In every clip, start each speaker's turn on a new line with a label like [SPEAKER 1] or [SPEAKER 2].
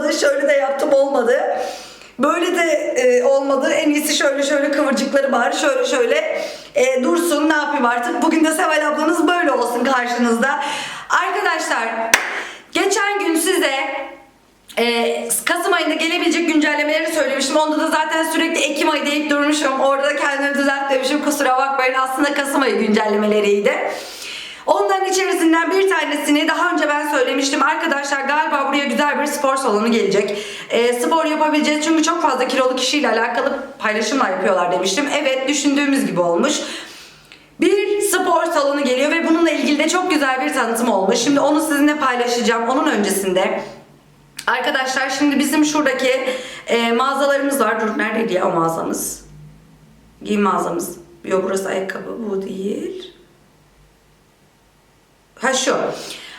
[SPEAKER 1] olmadı. Şöyle de yaptım olmadı. Böyle de e, olmadı. En iyisi şöyle şöyle kıvırcıkları var. Şöyle şöyle e, dursun. Ne yapayım artık? Bugün de Seval ablanız böyle olsun karşınızda. Arkadaşlar geçen gün size ee, Kasım ayında gelebilecek güncellemeleri söylemiştim. Onda da zaten sürekli Ekim ayı deyip durmuşum. Orada da kendimi düzeltmemişim. Kusura bakmayın. Aslında Kasım ayı güncellemeleriydi. Onların içerisinden bir tanesini daha önce ben söylemiştim. Arkadaşlar galiba buraya güzel bir spor salonu gelecek. Ee, spor yapabileceğiz çünkü çok fazla kilolu kişiyle alakalı paylaşımlar yapıyorlar demiştim. Evet düşündüğümüz gibi olmuş. Bir spor salonu geliyor ve bununla ilgili de çok güzel bir tanıtım olmuş. Şimdi onu sizinle paylaşacağım. Onun öncesinde Arkadaşlar şimdi bizim şuradaki e, mağazalarımız var. Dur neredeydi ya o mağazamız? Giyim mağazamız. Yok burası ayakkabı. Bu değil. Ha şu.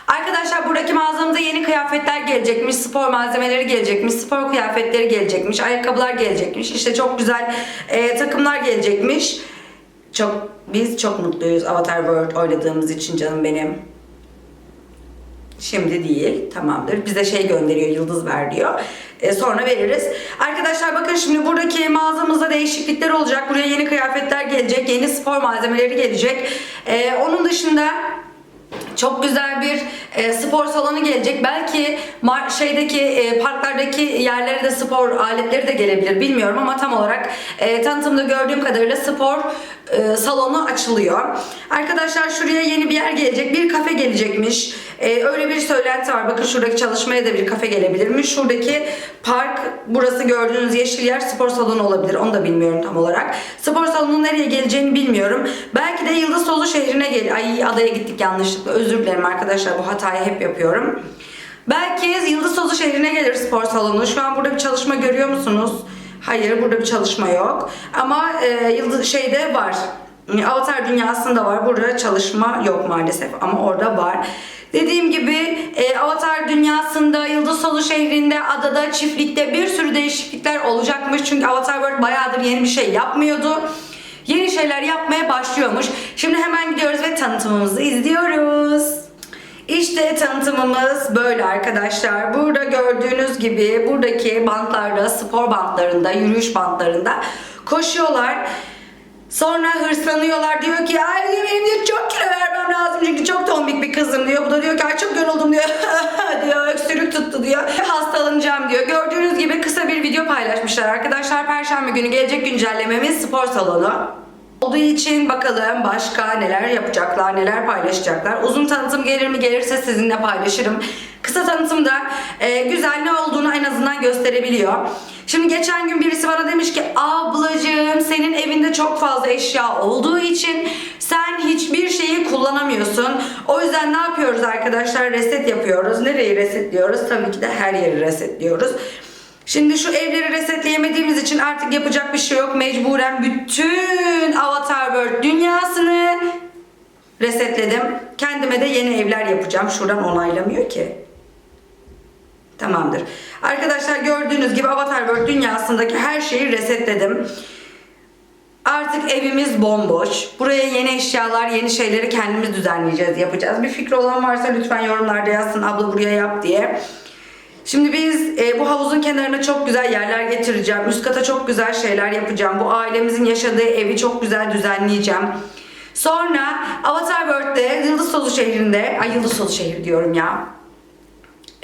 [SPEAKER 1] Arkadaşlar buradaki mağazamıza yeni kıyafetler gelecekmiş, spor malzemeleri gelecekmiş, spor kıyafetleri gelecekmiş, ayakkabılar gelecekmiş. İşte çok güzel e, takımlar gelecekmiş. Çok biz çok mutluyuz Avatar World oynadığımız için canım benim. Şimdi değil. Tamamdır. Bize şey gönderiyor. Yıldız ver diyor. E, sonra veririz. Arkadaşlar bakın şimdi buradaki mağazamızda değişiklikler olacak. Buraya yeni kıyafetler gelecek. Yeni spor malzemeleri gelecek. E, onun dışında çok güzel bir e, spor salonu gelecek. Belki şeydeki e, parklardaki yerlere de spor aletleri de gelebilir. Bilmiyorum ama tam olarak e, tanıtımda gördüğüm kadarıyla spor e, salonu açılıyor. Arkadaşlar şuraya yeni bir yer gelecek. Bir kafe gelecekmiş. E, öyle bir söylenti var. Bakın şuradaki çalışmaya da bir kafe gelebilirmiş. Şuradaki park burası gördüğünüz yeşil yer spor salonu olabilir. Onu da bilmiyorum tam olarak. Spor salonunun nereye geleceğini bilmiyorum. Belki de Yıldız Solu şehrine gel. Ay adaya gittik yanlışlıkla. Özür dilerim arkadaşlar. Bu hatayı hep yapıyorum. Belki Yıldız Solu şehrine gelir spor salonu. Şu an burada bir çalışma görüyor musunuz? Hayır burada bir çalışma yok. Ama e, Yıldız şeyde var. Avatar dünyasında var. Burada çalışma yok maalesef ama orada var. Dediğim gibi e, Avatar dünyasında, Yıldız Solu şehrinde, adada, çiftlikte bir sürü değişiklikler olacakmış. Çünkü Avatar World bayağıdır yeni bir şey yapmıyordu. Yeni şeyler yapmaya başlıyormuş. Şimdi hemen gidiyoruz ve tanıtımımızı izliyoruz. İşte tanıtımımız böyle arkadaşlar. Burada gördüğünz gibi buradaki bantlarda, spor bantlarında, yürüyüş bantlarında koşuyorlar. Sonra hırslanıyorlar diyor ki ay benim diyor çok kilo vermem lazım çünkü çok tombik bir kızım diyor. Bu da diyor ki ay çok yoruldum diyor. diyor öksürük tuttu diyor. Hastalanacağım diyor. Gördüğünüz gibi kısa bir video paylaşmışlar arkadaşlar. Perşembe günü gelecek güncellememiz spor salonu olduğu için bakalım başka neler yapacaklar, neler paylaşacaklar. Uzun tanıtım gelir mi gelirse sizinle paylaşırım. Kısa tanıtımda e, güzel ne olduğunu en azından gösterebiliyor. Şimdi geçen gün birisi bana demiş ki ablacığım senin evinde çok fazla eşya olduğu için sen hiçbir şeyi kullanamıyorsun. O yüzden ne yapıyoruz arkadaşlar? Reset yapıyoruz. Nereyi resetliyoruz? Tabii ki de her yeri resetliyoruz. Şimdi şu evleri resetleyemediğimiz için artık yapacak bir şey yok. Mecburen bütün Avatar World dünyasını resetledim. Kendime de yeni evler yapacağım. Şuradan onaylamıyor ki. Tamamdır. Arkadaşlar gördüğünüz gibi Avatar World dünyasındaki her şeyi resetledim. Artık evimiz bomboş. Buraya yeni eşyalar, yeni şeyleri kendimiz düzenleyeceğiz, yapacağız. Bir fikri olan varsa lütfen yorumlarda yazsın abla buraya yap diye. Şimdi biz e, bu havuzun kenarına çok güzel yerler getireceğim. Üst kata çok güzel şeyler yapacağım. Bu ailemizin yaşadığı evi çok güzel düzenleyeceğim. Sonra Avatar World'de Yıldız Solu şehrinde, ay Yıldız Solu şehri diyorum ya.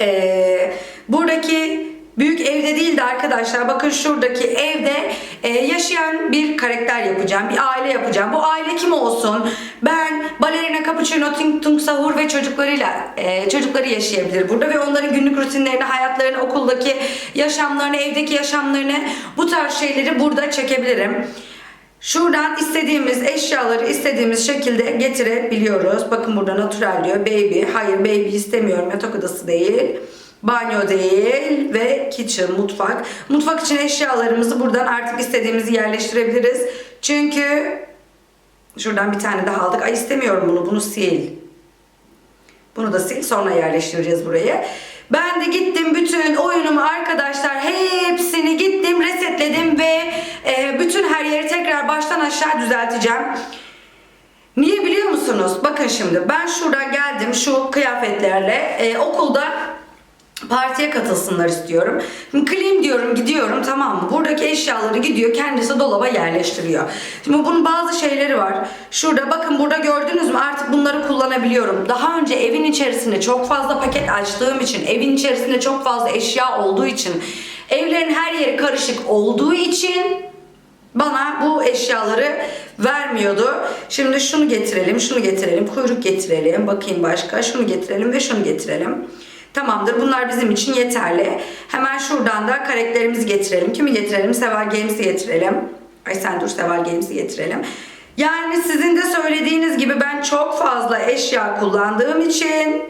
[SPEAKER 1] Ee, buradaki büyük evde değil de arkadaşlar bakın şuradaki evde e, yaşayan bir karakter yapacağım. Bir aile yapacağım. Bu aile kim olsun? Ben balerina cappuccino tung sahur ve çocuklarıyla e, çocukları yaşayabilir burada ve onların günlük rutinlerini, hayatlarını, okuldaki yaşamlarını, evdeki yaşamlarını bu tarz şeyleri burada çekebilirim. Şuradan istediğimiz eşyaları istediğimiz şekilde getirebiliyoruz. Bakın burada natural diyor. Baby. Hayır baby istemiyorum. Yatak odası değil. Banyo değil ve kitchen, mutfak. Mutfak için eşyalarımızı buradan artık istediğimizi yerleştirebiliriz. Çünkü şuradan bir tane daha aldık. Ay istemiyorum bunu. Bunu sil. Bunu da sil sonra yerleştireceğiz buraya. Ben de gittim bütün oyunumu arkadaşlar hepsini gittim resetledim ve e, bütün her yeri tekrar baştan aşağı düzelteceğim. Niye biliyor musunuz? Bakın şimdi ben şurada geldim şu kıyafetlerle e, okulda partiye katılsınlar istiyorum. Şimdi clean diyorum gidiyorum tamam mı? Buradaki eşyaları gidiyor kendisi dolaba yerleştiriyor. Şimdi bunun bazı şeyleri var. Şurada bakın burada gördünüz mü artık bunları kullanabiliyorum. Daha önce evin içerisinde çok fazla paket açtığım için evin içerisinde çok fazla eşya olduğu için evlerin her yeri karışık olduğu için bana bu eşyaları vermiyordu. Şimdi şunu getirelim, şunu getirelim, kuyruk getirelim, bakayım başka, şunu getirelim ve şunu getirelim. Tamamdır. Bunlar bizim için yeterli. Hemen şuradan da karakterimizi getirelim. Kimi getirelim? Seval Games'i getirelim. Ay sen dur Seval Games'i getirelim. Yani sizin de söylediğiniz gibi ben çok fazla eşya kullandığım için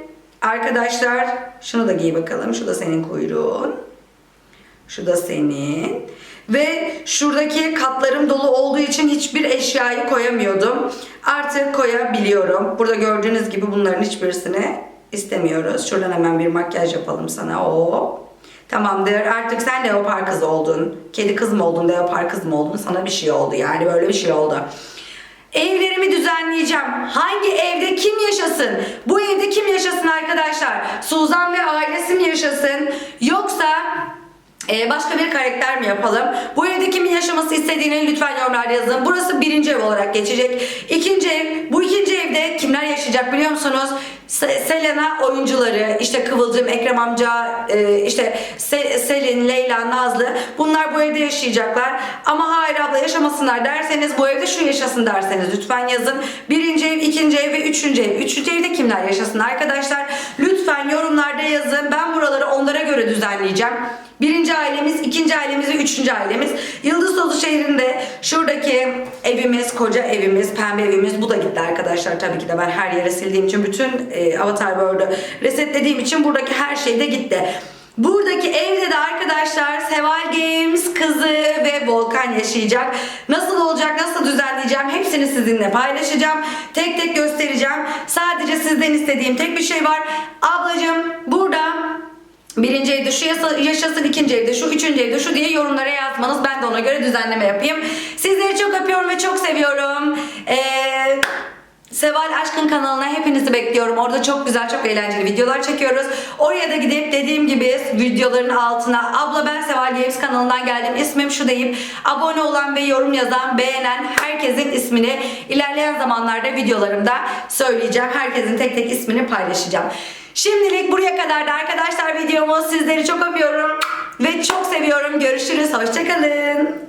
[SPEAKER 1] arkadaşlar şunu da giy bakalım. Şu da senin kuyruğun. Şu da senin. Ve şuradaki katlarım dolu olduğu için hiçbir eşyayı koyamıyordum. Artık koyabiliyorum. Burada gördüğünüz gibi bunların hiçbirisini istemiyoruz. Şuradan hemen bir makyaj yapalım sana. O. Tamamdır. Artık sen leopar kız oldun. Kedi kız mı oldun, leopar kız mı oldun? Sana bir şey oldu yani. Böyle bir şey oldu. Evlerimi düzenleyeceğim. Hangi evde kim yaşasın? Bu evde kim yaşasın arkadaşlar? Suzan ve ailesi mi yaşasın? Yoksa ee, başka bir karakter mi yapalım? Bu evde kimin yaşaması istediğini lütfen yorumlarda yazın. Burası birinci ev olarak geçecek. İkinci ev, bu ikinci evde kimler yaşayacak biliyor musunuz? Se- Selena oyuncuları, işte Kıvılcım, Ekrem amca, e, işte Se- Selin, Leyla, Nazlı bunlar bu evde yaşayacaklar. Ama hayır abla yaşamasınlar derseniz bu evde şu yaşasın derseniz lütfen yazın. Birinci ev, ikinci ev ve üçüncü ev. Üçüncü evde kimler yaşasın arkadaşlar? Lütfen yorumlarda yazın. Ben buraları onlara göre düzenleyeceğim. Birinci ailemiz, ikinci ailemiz ve üçüncü ailemiz. Yıldız Tozu şehrinde şuradaki evimiz, koca evimiz, pembe evimiz. Bu da gitti arkadaşlar. Tabii ki de ben her yere sildiğim için bütün e, Avatar World'u resetlediğim için buradaki her şey de gitti. Buradaki evde de arkadaşlar Seval Games kızı ve Volkan yaşayacak. Nasıl olacak, nasıl düzenleyeceğim hepsini sizinle paylaşacağım. Tek tek göstereceğim. Sadece sizden istediğim tek bir şey var. Ablacığım burada Birinci evde şu yaşasın, ikinci evde şu, üçüncü evde şu diye yorumlara yazmanız. Ben de ona göre düzenleme yapayım. Sizleri çok öpüyorum ve çok seviyorum. Ee, Seval Aşkın kanalına hepinizi bekliyorum. Orada çok güzel, çok eğlenceli videolar çekiyoruz. Oraya da gidip dediğim gibi videoların altına abla ben Seval Games kanalından geldim. İsmim şu deyip abone olan ve yorum yazan, beğenen herkesin ismini ilerleyen zamanlarda videolarımda söyleyeceğim. Herkesin tek tek ismini paylaşacağım. Şimdilik buraya kadar da arkadaşlar videomuz. Sizleri çok öpüyorum ve çok seviyorum. Görüşürüz. Hoşçakalın.